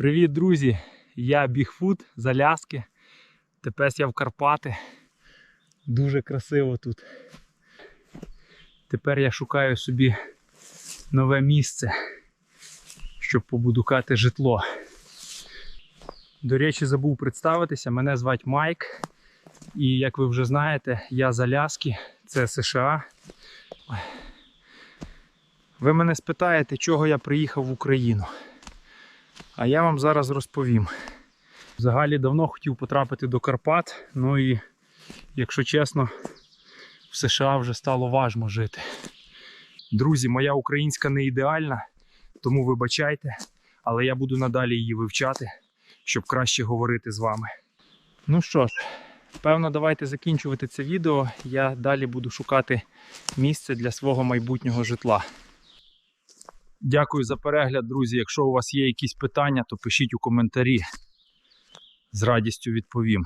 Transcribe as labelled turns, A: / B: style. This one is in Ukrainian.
A: Привіт, друзі! Я Бігфут з Аляски. Тепер я в Карпати. Дуже красиво тут. Тепер я шукаю собі нове місце, щоб побудувати житло. До речі, забув представитися. Мене звати Майк. І як ви вже знаєте, я з Аляски, це США. Ви мене спитаєте, чого я приїхав в Україну. А я вам зараз розповім. Взагалі давно хотів потрапити до Карпат, ну і, якщо чесно, в США вже стало важко жити. Друзі, моя українська не ідеальна, тому вибачайте, але я буду надалі її вивчати, щоб краще говорити з вами. Ну що ж, певно, давайте закінчувати це відео. Я далі буду шукати місце для свого майбутнього житла. Дякую за перегляд, друзі. Якщо у вас є якісь питання, то пишіть у коментарі. З радістю відповім.